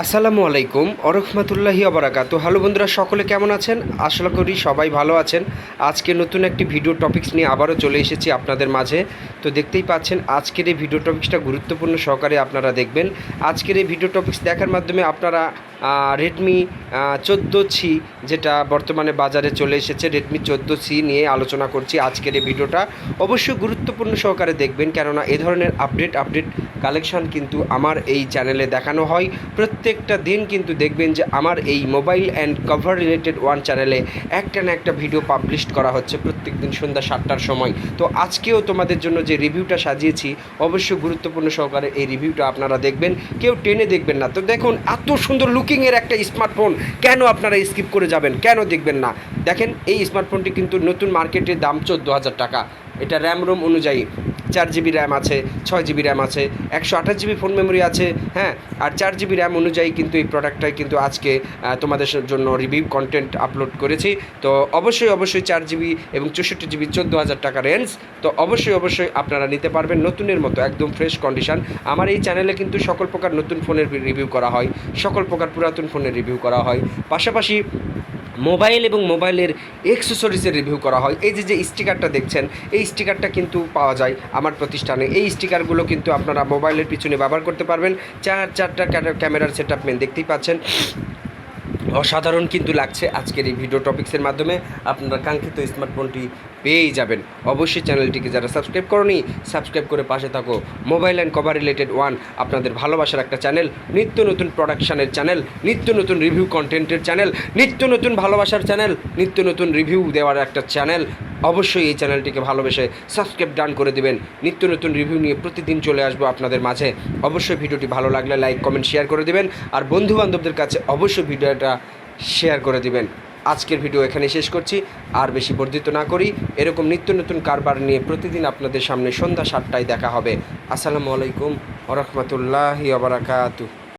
আসসালামু আলাইকুম অরহমতুল্লাহি অবরাকাত হ্যালো বন্ধুরা, সকলে কেমন আছেন? আশা করি সবাই ভালো আছেন। আজকে নতুন একটি ভিডিও টপিক্স নিয়ে আবারও চলে এসেছি আপনাদের মাঝে। তো দেখতেই পাচ্ছেন, আজকের এই ভিডিও টপিক্সটা গুরুত্বপূর্ণ সহকারে আপনারা দেখবেন। আজকের এই ভিডিও টপিক্স দেখার মাধ্যমে আপনারা রেডমি চোদ্দ সি যেটা বর্তমানে বাজারে চলে এসেছে। রেডমি চোদ্দ সি নিয়ে আলোচনা করছি আজকের এই ভিডিওটা। অবশ্যই গুরুত্বপূর্ণ সহকারে দেখবেন, কেননা এ ধরনের আপডেট আপডেট কালেকশান কিন্তু আমার এই চ্যানেলে দেখানো হয়। প্রত্যেকটা দিন কিন্তু দেখবেন যে আমার এই mobile and cover related one চ্যানেলে একটা না একটা ভিডিও পাবলিশ করা হচ্ছে প্রত্যেক দিন সন্ধ্যা সাতটার সময়। তো আজকেও তোমাদের জন্য যে রিভিউটা সাজিয়েছি, অবশ্যই গুরুত্বপূর্ণ সহকারে এই রিভিউটা আপনারা দেখবেন। কেউ টেনে দেখবেন না। তো দেখুন, এত সুন্দর লুকিংয়ের একটা স্মার্টফোন কেন আপনারা স্কিপ করে যাবেন? কেন দেখবেন না? দেখেন, এই স্মার্টফোনটি কিন্তু নতুন মার্কেটের দাম চোদ্দ হাজার টাকা। এটা র্যাম রোম অনুযায়ী চার জিবি র্যাম আছে, ছয় জিবি র্যাম আছে, একশো আঠাশ জিবি ফোন মেমোরি আছে হ্যাঁ? আর চার জিবি র্যাম অনুযায়ী কিন্তু এই প্রোডাক্টটাই কিন্তু আজকে তোমাদের জন্য রিভিউ কন্টেন্ট আপলোড করেছি। তো অবশ্যই অবশ্যই চার জিবি এবং চৌষট্টি জিবি চোদ্দ হাজার টাকা রেঞ্জ তো অবশ্যই অবশ্যই আপনারা নিতে পারবেন নতুনের মতো, একদম ফ্রেশ কন্ডিশন আমার এই চ্যানেলে কিন্তু সকল প্রকার নতুন ফোনের রিভিউ করা হয়, সকল প্রকার পুরাতন ফোনের রিভিউ করা হয়। পাশাপাশি মোবাইল এবং মোবাইলের এক্সেসরিজের রিভিউ করা হয়। এই যে যে স্টিকারটা দেখছেন, এই স্টিকারটা কিন্তু পাওয়া যায় আমার প্রতিষ্ঠানে। এই স্টিকারগুলো কিন্তু আপনারা মোবাইলের পিছনে ব্যবহার করতে পারবেন। চার চারটা ক্যামেরার সেট মেন দেখতেই পাচ্ছেন। অসাধারণ কিন্তু লাগছে আজকের এই ভিডিও টপিক্সের মাধ্যমে। আপনারা কাঙ্ক্ষিত স্মার্টফোনটি পেয়েই যাবেন। অবশ্যই চ্যানেলটিকে যারা সাবস্ক্রাইব করনি সাবস্ক্রাইব করে পাশে থাকো। Mobile and cover related one আপনাদের ভালোবাসার একটা চ্যানেল নিত্য নতুন প্রোডাকশানের চ্যানেল নিত্য নতুন রিভিউ কন্টেন্টের চ্যানেল নিত্য নতুন ভালোবাসার চ্যানেল নিত্য নতুন রিভিউ দেওয়ার একটা চ্যানেল অবশ্যই এই চ্যানেলটিকে ভালোবেসে সাবস্ক্রাইব ডান করে দিবেন। নিত্য নতুন রিভিউ নিয়ে প্রতিদিন চলে আসব আপনাদের মাঝে। অবশ্যই ভিডিওটি ভালো লাগলে লাইক, কমেন্ট, শেয়ার করে দিবেন। আর বন্ধু বান্ধবদের কাছে অবশ্যই ভিডিওটা শেয়ার করে দিবেন। আজকের ভিডিও এখানে শেষ করছি। আর বেশি বর্ধিত না করি, এরকম নিত্য নতুন কারবার নিয়ে প্রতিদিন আপনাদের সামনে সন্ধ্যা সাতটায় দেখা হবে। আসসালামু আলাইকুম ওরহমতুল্লাহি আবরাকাতু